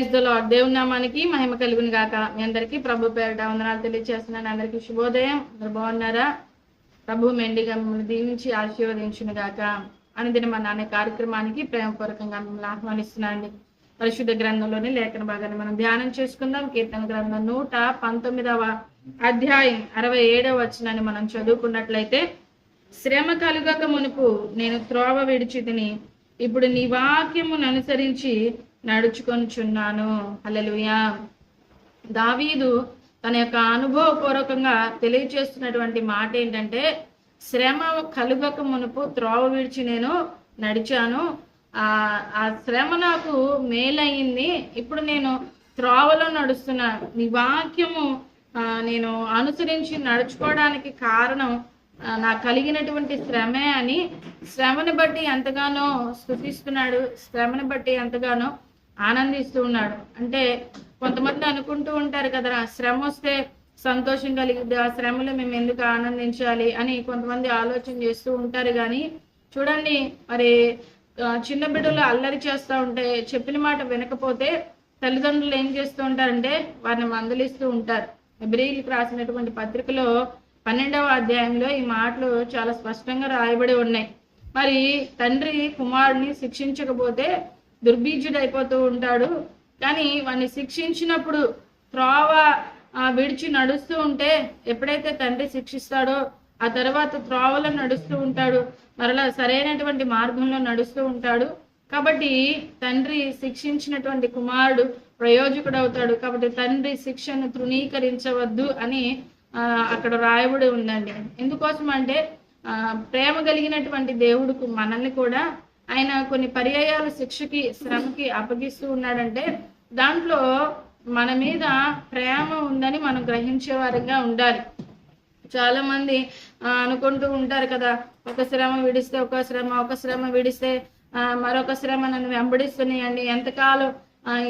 Praise the lord దేవుని నామానికి మహిమ కలుగును గాక. మీ అందరికీ ప్రభు పేరిట వందనాలు తెలియజేస్తున్నాను అందరికీ శుభోదయం. అందరు బాగున్నారా? ప్రభు మెండిగా మిమ్మల్ని దీవించి ఆశీర్వదించును గాక. అనుదిన మన అనే కార్యక్రమానికి ప్రేమపూర్వకంగా మిమ్మల్ని ఆహ్వానిస్తున్నానండి. పరిశుద్ధ గ్రంథంలోని లేఖన భాగాన్ని మనం ధ్యానం చేసుకుందాం. కీర్తన గ్రంథం నూట పంతొమ్మిదవ అధ్యాయం అరవై ఏడవ వచనాన్ని మనం చదువుకున్నట్లయితే శ్రమ కలుగక మునుపు నేను త్రోవ విడిచి తిని ఇప్పుడు నీ వాక్యమును అనుసరించి నడుచుకొనిచున్నాను. హల్లెలూయా. దావీదు తన యొక్క అనుభవపూర్వకంగా తెలియచేస్తున్నటువంటి మాట ఏంటంటే శ్రమ కలుగక మునుపు త్రోవ విడిచి నేను నడిచాను. ఆ ఆ శ్రమ నాకు మేలయ్యింది ఇప్పుడు నేను త్రోవలో నడుస్తున్నా. నీ వాక్యము నేను అనుసరించి నడుచుకోవడానికి కారణం నాకు కలిగినటువంటి శ్రమే అని శ్రమని బట్టి ఎంతగానో స్థుతిస్తున్నాడు శ్రమను బట్టి ఎంతగానో ఆనందిస్తూ ఉన్నాడు. అంటే కొంతమంది అనుకుంటూ ఉంటారు కదరా శ్రమ వస్తే సంతోషం కలిగిద్ది ఆ శ్రమలో మేము ఎందుకు ఆనందించాలి అని కొంతమంది ఆలోచన చేస్తూ ఉంటారు. కానీ చూడండి మరి చిన్న బిడ్డలు అల్లరి చేస్తూ ఉంటే చెప్పిన మాట వినకపోతే తల్లిదండ్రులు ఏం చేస్తూ ఉంటారంటే వారిని మందలిస్తూ ఉంటారు. ఎబ్రిల్కి రాసినటువంటి పత్రికలో పన్నెండవ అధ్యాయంలో ఈ మాటలు చాలా స్పష్టంగా రాయబడి ఉన్నాయి. మరి తండ్రి కుమారుడిని శిక్షించకపోతే దుర్బీజుడు అయిపోతూ ఉంటాడు. కానీ వాడిని శిక్షించినప్పుడు త్రోవ ఆ, విడిచి నడుస్తూ ఉంటే ఎప్పుడైతే తండ్రి శిక్షిస్తాడో ఆ తర్వాత త్రోవలో నడుస్తూ ఉంటాడు. మరలా సరైనటువంటి మార్గంలో నడుస్తూ ఉంటాడు. కాబట్టి తండ్రి శిక్షించినటువంటి కుమారుడు ప్రయోజకుడు అవుతాడు కాబట్టి తండ్రి శిక్షను తృణీకరించవద్దు అని ఆ, అక్కడ రాయబడి ఉందండి. ఎందుకోసం అంటే ఆ, ప్రేమ కలిగినటువంటి దేవుడుకు మనల్ని కూడా ఆయన కొన్ని పర్యాయాలు శిక్షకి శ్రమకి అప్పగిస్తూ ఉన్నాడంటే దాంట్లో మన మీద ప్రేమ ఉందని మనం గ్రహించేవారిగా ఉండాలి. చాలా మంది అనుకుంటూ ఉంటారు కదా ఒక శ్రమ విడిస్తే ఒక శ్రమ ఒక శ్రమ విడిస్తే మరొక శ్రమ నన్ను వెంబడిస్తున్నాయండి. ఎంతకాలం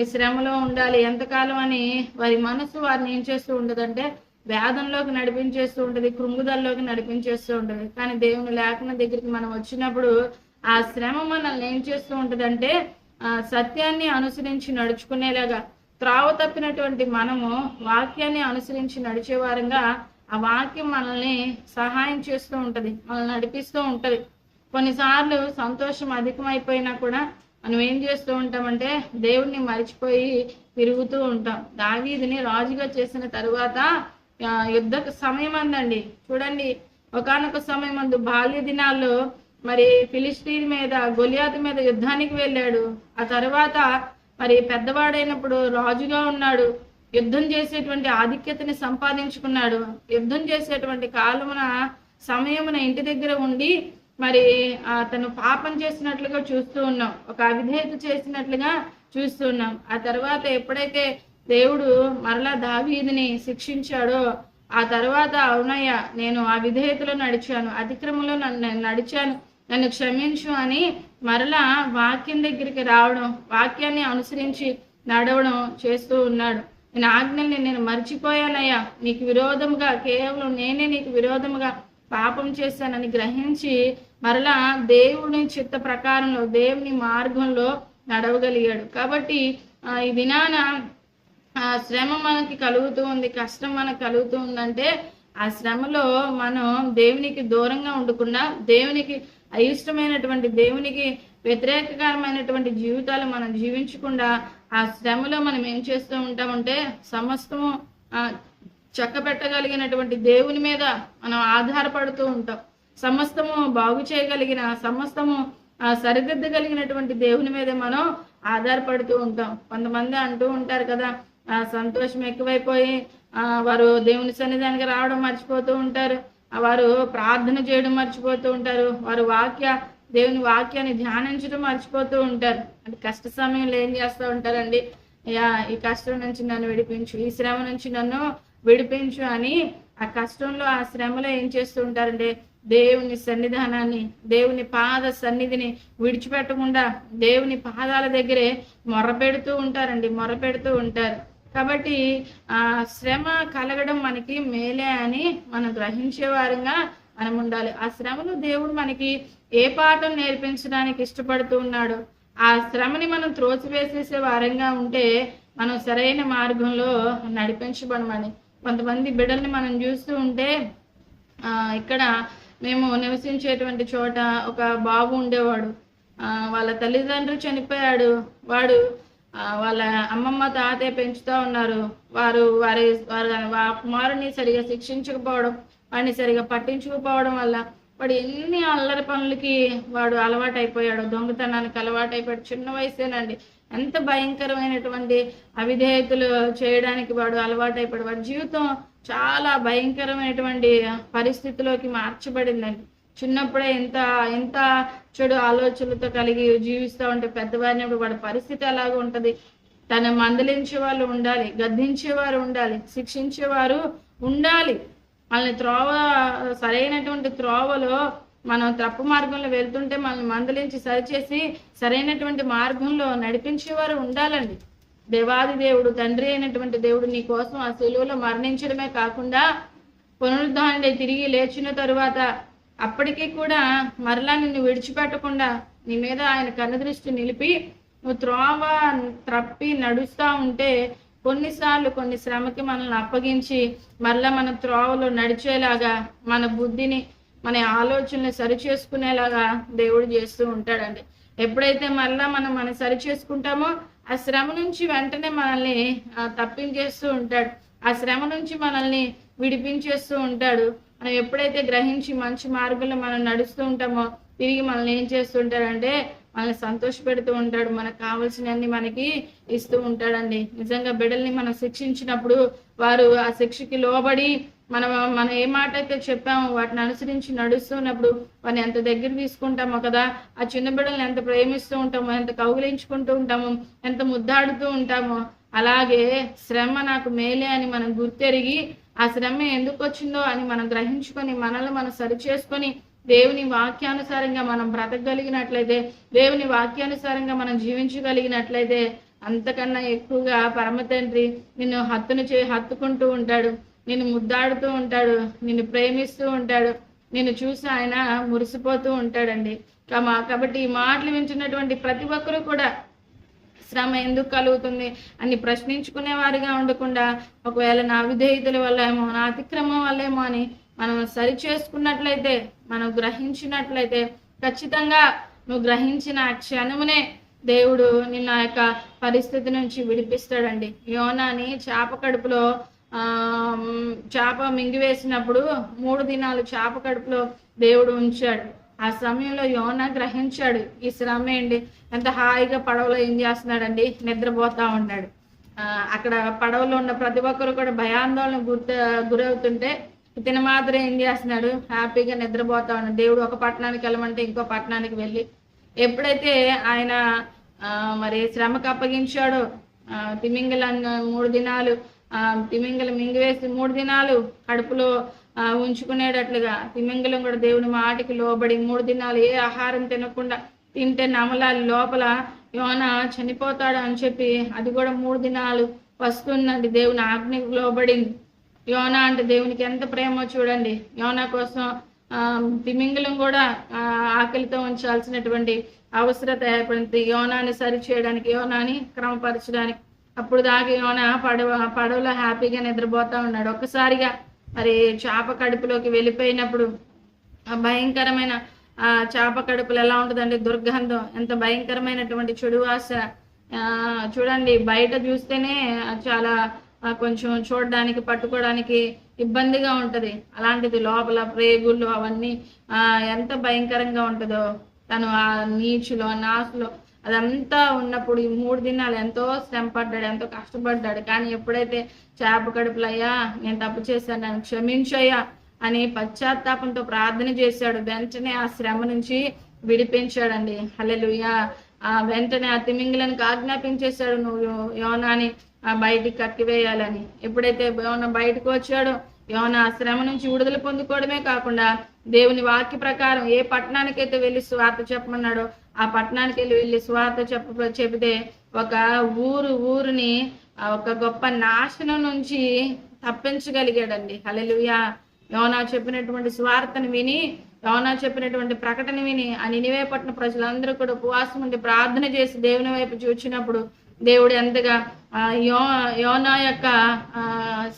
ఈ శ్రమలో ఉండాలి ఎంతకాలం అని వారి మనసు వారిని ఏం చేస్తూ ఉండదంటే వేదంలోకి నడిపించేస్తూ ఉంటుంది కృంగుదల్లోకి నడిపించేస్తూ ఉంటుంది. కానీ దేవుని లేఖన దగ్గరికి మనం వచ్చినప్పుడు ఆ శ్రమ మనల్ని ఏం చేస్తూ ఉంటదంటే ఆ సత్యాన్ని అనుసరించి నడుచుకునేలాగా త్రావ తప్పినటువంటి మనము వాక్యాన్ని అనుసరించి నడిచే వారంగా ఆ వాక్యం మనల్ని సహాయం చేస్తూ ఉంటది మనల్ని నడిపిస్తూ ఉంటది. కొన్నిసార్లు సంతోషం అధికమైపోయినా కూడా మనం ఏం చేస్తూ ఉంటామంటే దేవుణ్ణి మర్చిపోయి తిరుగుతూ ఉంటాం. దావీదిని రాజుగా చేసిన తరువాత యుద్ధ సమయం అందండి. చూడండి ఒకానొక సమయం అందు బాల్య దినాల్లో మరి ఫిలిస్టీన్ మీద గొలియాతు మీద యుద్ధానికి వెళ్ళాడు. ఆ తర్వాత మరి పెద్దవాడైనప్పుడు రాజుగా ఉన్నాడు. యుద్ధం చేసేటువంటి ఆధిక్యతని సంపాదించుకున్నాడు. యుద్ధం చేసేటువంటి కాలమున సమయమున ఇంటి దగ్గర ఉండి మరి అతను పాపం చేసినట్లుగా చూస్తూ ఉన్నాం. ఒక అవిధేయత చేసినట్లుగా చూస్తూ ఉన్నాం. ఆ తర్వాత ఎప్పుడైతే దేవుడు మరలా దావీదిని శిక్షించాడో ఆ తర్వాత అవునయ్య నేను ఆ విధేయతలో నడిచాను అతిక్రమంలో నన్ను నడిచాను. నన్ను క్షమించు అని మరలా వాక్యం దగ్గరికి రావడం వాక్యాన్ని అనుసరించి నడవడం చేస్తూ ఉన్నాడు. నేను ఆజ్ఞల్ని నేను మర్చిపోయానయ్యా. నీకు విరోధముగా కేవలం నేనే నీకు విరోధముగా పాపం చేశానని గ్రహించి మరలా దేవుని చిత్త ప్రకారంలో దేవుని మార్గంలో నడవగలిగాడు. కాబట్టి ఆ, ఈ దినాన ఆ శ్రమ మనకి కలుగుతూ ఉంది కష్టం మనకు కలుగుతూ ఉందంటే ఆ శ్రమలో మనం దేవునికి దూరంగా ఉండకుండా దేవునికి అయిష్టమైనటువంటి దేవునికి వ్యతిరేకకరమైనటువంటి జీవితాలు మనం జీవించకుండా ఆ శ్రమలో మనం ఏం చేస్తూ ఉంటామంటే సమస్తము ఆ, చక్కబెట్టగలిగినటువంటి దేవుని మీద మనం ఆధారపడుతూ ఉంటాం. సమస్తము బాగు చేయగలిగిన సమస్తము ఆ, సరిదిద్దగలిగినటువంటి దేవుని మీద మనం ఆధారపడుతూ ఉంటాం. కొంతమంది అంటూ ఉంటారు కదా ఆ, సంతోషం ఎక్కువైపోయి ఆ, వారు దేవుని సన్నిధానికి రావడం మర్చిపోతూ ఉంటారు. వారు ప్రార్థన చేయడం మర్చిపోతూ ఉంటారు. వారు వాక్య దేవుని వాక్యాన్ని ధ్యానించడం మర్చిపోతూ ఉంటారు. అంటే కష్ట సమయంలో ఏం చేస్తూ ఉంటారండి? యా ఈ కష్టం నుంచి నన్ను విడిపించు ఈ శ్రమ నుంచి నన్ను విడిపించు అని ఆ కష్టంలో ఆ శ్రమలో ఏం చేస్తూ ఉంటారంటే దేవుని సన్నిధానాన్ని దేవుని పాద సన్నిధిని విడిచిపెట్టకుండా దేవుని పాదాల దగ్గరే మొరపెడుతూ ఉంటారండి మొరపెడుతూ ఉంటారు. కాబట్టి ఆ శ్రమ కలగడం మనకి మేలే అని మనం గ్రహించే వారంగా మనం ఉండాలి. ఆ శ్రమను దేవుడు మనకి ఏ పాఠం నేర్పించడానికి ఇష్టపడుతూ ఉన్నాడు ఆ శ్రమని మనం త్రోసివేసేసే వారంగా ఉంటే మనం సరైన మార్గంలో నడిపించబడమని. కొంతమంది బిడ్డల్ని మనం చూస్తూ ఉంటే ఆ, ఇక్కడ మేము నివసించేటువంటి చోట ఒక బాబు ఉండేవాడు. ఆ, వాళ్ళ తల్లిదండ్రులు చనిపోయాడు. వాడు వాళ్ళ అమ్మమ్మ తాతయ్య పెంచుతూ ఉన్నారు. వారు వారి వారి కుమారుని సరిగా శిక్షించకపోవడం వాడిని సరిగా పట్టించుకోపోవడం వల్ల వాడు ఎన్ని అల్లరి పనులకి వాడు అలవాటు అయిపోయాడు దొంగతనానికి అలవాటు అయిపోయాడు చిన్న వయసేనండి. ఎంత భయంకరమైనటువంటి అవిధేయతలు చేయడానికి వాడు అలవాటు అయిపోయాడు వాడి జీవితం చాలా భయంకరమైనటువంటి పరిస్థితిలోకి మార్చబడిందండి. చిన్నప్పుడే ఎంత ఎంత చెడు ఆలోచనలతో కలిగి జీవిస్తూ ఉంటే పెద్దవారినప్పుడు వాడి పరిస్థితి ఎలాగ ఉంటది. తన మందలించే వాళ్ళు ఉండాలి గద్దించేవారు ఉండాలి శిక్షించేవారు ఉండాలి. మనల్ని త్రోవ సరైనటువంటి త్రోవలో మనం తప్పు మార్గంలో వెళ్తుంటే మనల్ని మందలించి సరిచేసి సరైనటువంటి మార్గంలో నడిపించేవారు ఉండాలండి. దేవాది దేవుడు తండ్రి అయినటువంటి దేవుడు నీ కోసం ఆ సెలువులో మరణించడమే కాకుండా పునరుద్ధాన్ని తిరిగి లేచిన తరువాత అప్పటికీ కూడా మరలా నిన్ను విడిచిపెట్టకుండా నీ మీద ఆయన కనుదృష్టి నిలిపి నువ్వు త్రోవ త్రప్పి నడుస్తూ ఉంటే కొన్నిసార్లు కొన్ని శ్రమకి మనల్ని అప్పగించి మరలా మన త్రోవలో నడిచేలాగా మన బుద్ధిని మన ఆలోచనలు సరిచేసుకునేలాగా దేవుడు చేస్తూ ఉంటాడండి. ఎప్పుడైతే మరలా మనం మనం సరి చేసుకుంటామో ఆ శ్రమ నుంచి వెంటనే మనల్ని తప్పించేస్తూ ఉంటాడు. ఆ శ్రమ నుంచి మనల్ని విడిపించేస్తూ ఉంటాడు. మనం ఎప్పుడైతే గ్రహించి మంచి మార్గంలో మనం నడుస్తూ ఉంటామో తిరిగి మనల్ని ఏం చేస్తూ ఉంటాడంటే మనల్ని సంతోష పెడుతూ ఉంటాడు. మనకు కావాల్సినన్ని మనకి ఇస్తూ ఉంటాడండి. నిజంగా బిడ్డల్ని మనం శిక్షించినప్పుడు వారు ఆ శిక్షకి లోబడి మనం మనం ఏ మాట అయితే చెప్పామో వాటిని అనుసరించి నడుస్తున్నప్పుడు వారిని ఎంత దగ్గర తీసుకుంటామో కదా ఆ చిన్న బిడ్డల్ని ఎంత ప్రేమిస్తూ ఉంటామో ఎంత కౌగిలించుకుంటూ ఉంటామో ఎంత ముద్దాడుతూ ఉంటామో అలాగే శ్రమ నాకు మేలే అని మనం గుర్తెరిగి ఆ శ్రమ ఎందుకు వచ్చిందో అని మనం గ్రహించుకొని మనల్ని మనం సరి చేసుకొని దేవుని వాక్యానుసారంగా మనం బ్రతకగలిగినట్లయితే దేవుని వాక్యానుసారంగా మనం జీవించగలిగినట్లయితే అంతకన్నా ఎక్కువగా పరమ తండ్రి నిన్ను హత్తును చే హత్తుకుంటూ ఉంటాడు. నిన్ను ముద్దాడుతూ ఉంటాడు. నిన్ను ప్రేమిస్తూ ఉంటాడు. నిన్ను చూసి ఆయన మురిసిపోతూ ఉంటాడండి. కాబట్టి ఈ మాటలు వింటున్నటువంటి ప్రతి ఒక్కరూ కూడా శ్రమ ఎందుకు కలుగుతుంది అని ప్రశ్నించుకునే వారిగా ఉండకుండా ఒకవేళ నా విధేయతల వల్ల ఏమో నా అతిక్రమం వల్లేమో అని మనం సరి చేసుకున్నట్లయితే మనం గ్రహించినట్లయితే ఖచ్చితంగా నువ్వు గ్రహించిన క్షణమునే దేవుడు నిన్న యొక్క పరిస్థితి నుంచి విడిపిస్తాడండి. యోనాని చేప కడుపులో ఆ చేప మింగివేసినప్పుడు మూడు దినాలు చేప కడుపులో దేవుడు ఉంచాడు. ఆ సమయంలో యోన గ్రహించాడు ఈ శ్రమ ఏంటి? ఎంత హాయిగా పడవలో ఏం చేస్తున్నాడండి? నిద్రపోతా ఉన్నాడు. ఆ, అక్కడ పడవలో ఉన్న ప్రతి ఒక్కరు కూడా భయాందోళన గుర్త గురవుతుంటే ఇతను మాత్రం ఏం చేస్తున్నాడు? హ్యాపీగా నిద్రపోతా ఉన్నాడు. దేవుడు ఒక పట్టణానికి వెళ్ళమంటే ఇంకో పట్టణానికి వెళ్ళి. ఎప్పుడైతే ఆయన ఆ, మరి శ్రమకు అప్పగించాడో ఆ, మూడు దినాలు ఆ, మింగివేసి మూడు దినాలు కడుపులో ఉంచుకునేటట్లుగా. తిమింగలం కూడా దేవుని మాటికి లోబడి మూడు దినాలు ఏ ఆహారం తినకుండా తింటే నమలాలి లోపల యోన చనిపోతాడు అని చెప్పి అది కూడా మూడు దినాలు వస్తుందండి దేవుని ఆజ్ఞకు లోబడింది. యోన అంటే దేవునికి ఎంత ప్రేమో చూడండి. యోన కోసం ఆ, తిమింగలం కూడా ఆ, ఆకలితో ఉంచాల్సినటువంటి అవసరత ఏర్పడింది. యోనాని సరి చేయడానికి యోనాని క్రమపరచడానికి. అప్పుడు దాకా యోన పడవ పడవలో హ్యాపీగా నిద్రపోతా ఉన్నాడు. ఒక్కసారిగా మరి చేప కడుపులోకి వెళ్ళిపోయినప్పుడు ఆ భయంకరమైన ఆ చేప కడుపులు ఎలా ఉంటుందండి దుర్గంధం ఎంత భయంకరమైనటువంటి చెడు వాసన. ఆ, చూడండి బయట చూస్తేనే చాలా కొంచెం చూడడానికి పట్టుకోవడానికి ఇబ్బందిగా ఉంటది. అలాంటిది లోపల ప్రేగుళ్ళు అవన్నీ ఆ ఎంత భయంకరంగా ఉంటుందో. తను ఆ నీచులో నాసులో అదంతా ఉన్నప్పుడు ఈ మూడు దినాలు ఎంతో శ్రమ పడ్డాడు ఎంతో కష్టపడ్డాడు. కానీ ఎప్పుడైతే చేప కడుపులయ్యా నేను తప్పు చేశాను నన్ను క్షమించయ్యా అని పశ్చాత్తాపంతో ప్రార్థన చేశాడు వెంటనే ఆ శ్రమ నుంచి విడిపించాడండి. హల్లెలూయా. ఆ వెంటనే ఆ తిమింగిలను ఆజ్ఞాపించేశాడు నువ్వు యోనాని ఆ బయటికి కక్కివేయాలని. ఎప్పుడైతే యోన బయటకు వచ్చాడో యోన ఆ శ్రమ నుంచి విడుదల పొందుకోవడమే కాకుండా దేవుని వాక్య ప్రకారం ఏ పట్టణానికైతే వెళ్ళి స్వార్థ చెప్పమన్నాడో ఆ పట్టణానికి వెళ్ళి వెళ్ళి స్వార్థ చెప్ప చెబితే ఒక ఊరు ఊరిని ఒక గొప్ప నాశనం నుంచి తప్పించగలిగాడండి. హలలుయా యోనా చెప్పినటువంటి స్వార్థను విని యోనా చెప్పినటువంటి ప్రకటన విని ఆ నినివే పట్టిన ప్రజలందరూ కూడా ఉపవాసం ఉండి ప్రార్థన చేసి దేవుని వైపు చూచినప్పుడు దేవుడు ఎంతగా ఆ యో యోనా యొక్క ఆ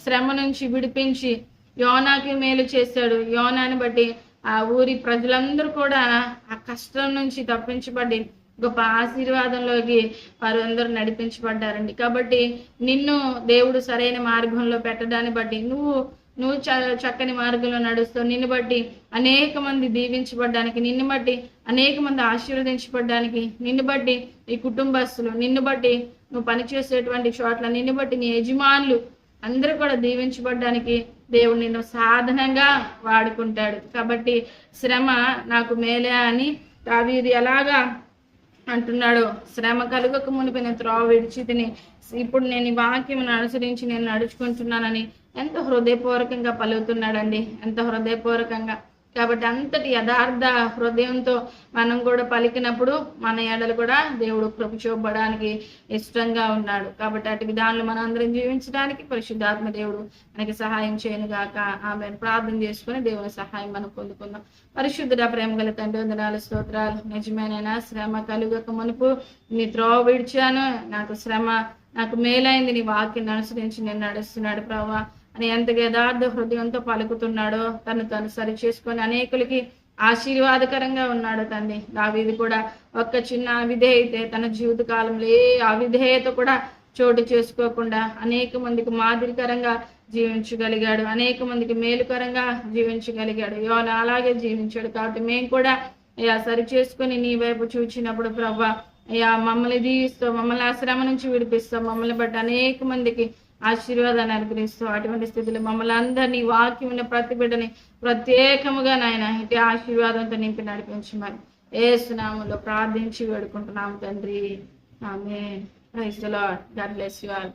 శ్రమ నుంచి విడిపించి యోనాకి మేలు చేశాడు. యోనాని బట్టి ఆ ఊరి ప్రజలందరూ కూడా ఆ కష్టం నుంచి తప్పించబడి గొప్ప ఆశీర్వాదంలోకి వారు అందరూ నడిపించబడ్డారండి. కాబట్టి నిన్ను దేవుడు సరైన మార్గంలో పెట్టడాన్ని బట్టి నువ్వు నువ్వు చ- చక్కని మార్గంలో నడుస్తూ నిన్ను బట్టి అనేక మంది దీవించబడ్డానికి నిన్ను బట్టి అనేక మంది ఆశీర్వదించబడ్డానికి నిన్ను బట్టి నీ కుటుంబస్తులు నిన్ను బట్టి నువ్వు పనిచేసేటువంటి చోట్ల నిన్ను బట్టి నీ యజమానులు అందరూ కూడా దీవించబడ్డానికి దేవుడు నిన్ను సాధనంగా వాడుకుంటాడు. కాబట్టి శ్రమ నాకు మేలే అని దావీదు ఎలాగా అంటున్నాడు? శ్రమ కలుగక మునిపి నేను త్రోవ విడిచి తిని ఇప్పుడు నేను ఈ వాక్యం అనుసరించి నేను నడుచుకుంటున్నానని ఎంత హృదయపూర్వకంగా పలుకుతున్నాడండి. ఎంత హృదయపూర్వకంగా. కాబట్టి అంతటి యథార్థ హృదయంతో మనం కూడా పలికినప్పుడు మన ఏడలు కూడా దేవుడు కృప చూపడానికి ఇష్టంగా ఉన్నాడు. కాబట్టి అటు విధానంలో మనం అందరం జీవించడానికి పరిశుద్ధాత్మ దేవుడు మనకి సహాయం చేయను గాక. ఆమె ప్రార్థన చేసుకుని దేవుని సహాయం మనం పొందుకుందాం. పరిశుద్ధుడ ప్రేమ గల తండ్రి వందనాలు స్తోత్రాలు. నిజమేనైనా శ్రమ కలుగక మునుపు నీ త్రోవ విడిచాను. నాకు శ్రమ నాకు మేలైంది. నీ వాక్యం అనుసరించి నేను నడుస్తున్నాడు ప్రభావ అని ఎంత యథార్థ హృదయంతో పలుకుతున్నాడో తను తను సరి చేసుకొని అనేకులకి ఆశీర్వాదకరంగా ఉన్నాడు తండ్రి. దావీది కూడా ఒక్క చిన్న అవిధేయతే తన జీవిత కాలంలో ఏ అవిధేయత కూడా చోటు చేసుకోకుండా అనేక మందికి మాదిరికరంగా జీవించగలిగాడు. అనేక మందికి మేలుకరంగా జీవించగలిగాడు. యోన అలాగే జీవించాడు. కాబట్టి మేము కూడా అయ్యా సరి చేసుకొని నీ వైపు చూచినప్పుడు ప్రభా అయ్యా మమ్మల్ని దీవిస్తావు మమ్మల్ని ఆశ్రమ నుంచి విడిపిస్తావు మమ్మల్ని బట్టి అనేక మందికి ఆశీర్వాదాన్ని అనుగ్రహిస్తూ అటువంటి స్థితిలో మమ్మల్ని అందరినీ వాక్యం ప్రతి బిడ్డని ప్రత్యేకముగా నాయన ఇటు ఆశీర్వాదంతో నింపి నడిపించమని ఏ సునామంలో ప్రార్థించి వేడుకుంటున్నాము తండ్రి. ఆమె praise God bless you all.